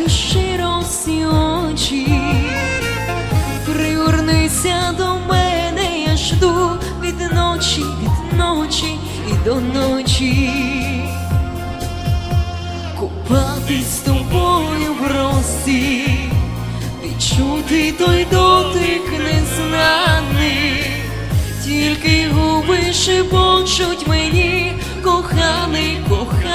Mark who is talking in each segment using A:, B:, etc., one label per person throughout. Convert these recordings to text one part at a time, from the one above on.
A: у щиро очі, приурнися до мене, я жду від ночі, від ночі і до ночі, купатись з тобою в росі, відчути той дотик незнаний, тільки губи шепочуть мені, коханий, коханий.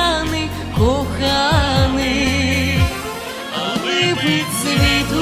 A: Коханий, але від світу